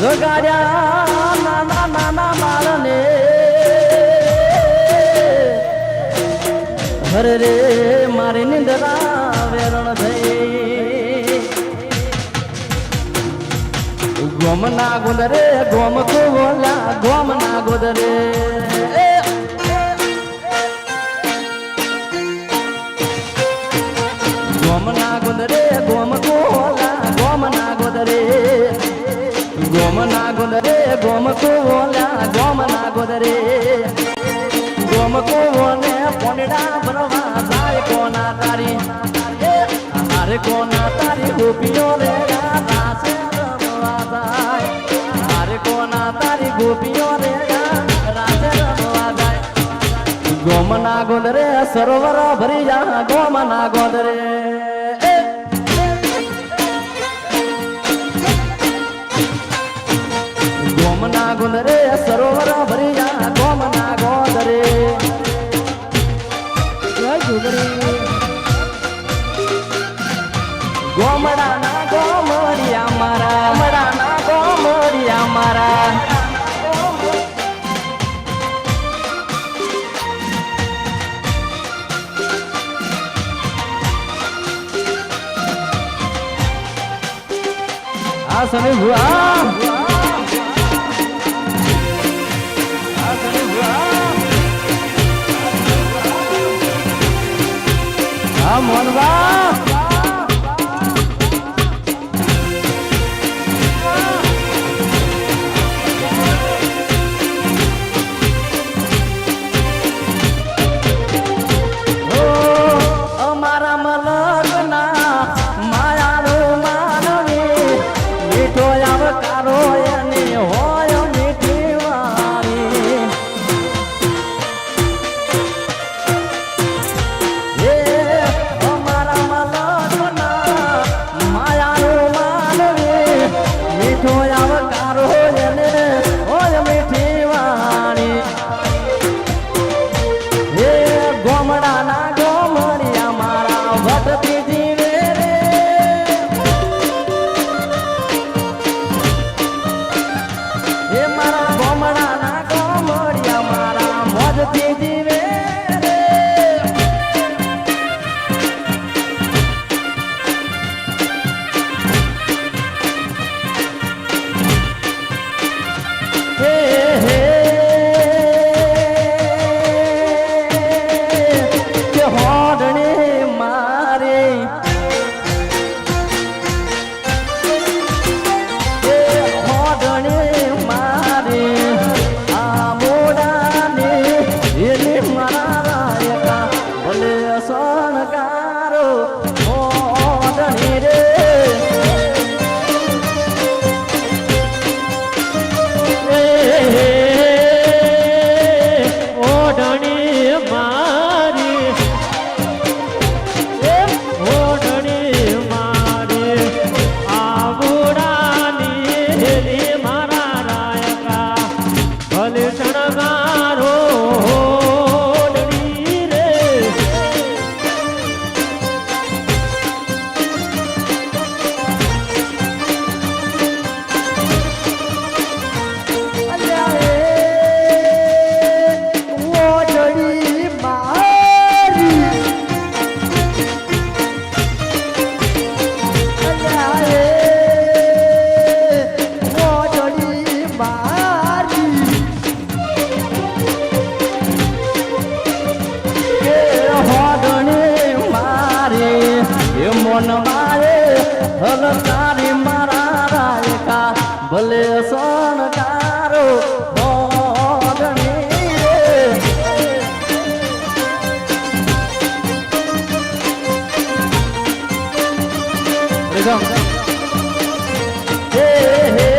જગાડ્યા નાના નાના બાળને હરે રે મારી નિંદરા વેરણ થઈ ગોમ ના ગોદરે ગોમ કોલા બોલા ગોમ ના ગોદરે ગોમ ના ગોદરે ગોમ કો બોલા ગોમ ના ગોદરે ગોમ ના ગોદરે ગોમ કો બોલા ગોમ ના ગોદરે ગોમ કો બોલે પોંડા ભરવા જાય કોના તારી? હારે કોના તારી? ગોપીઓ રે રાસે રમવા જાય. હારે કોના તારી? ગોપીઓ રે રાસે રમવા જાય. ગોમના ગોદરે સરોવર ભરી જા ગોમના ગોદરે ગોમના ગોદરે સરોવર ભરી જા ગોમના ગોદરે જય જોગરી ગોમડાના ગોમડિયા મારા ગોમડાના મોનવા મન મારે હલ તારી મારા રાયકા ભલે સણકારો હોડણી રે Rhythm. Hey, hey.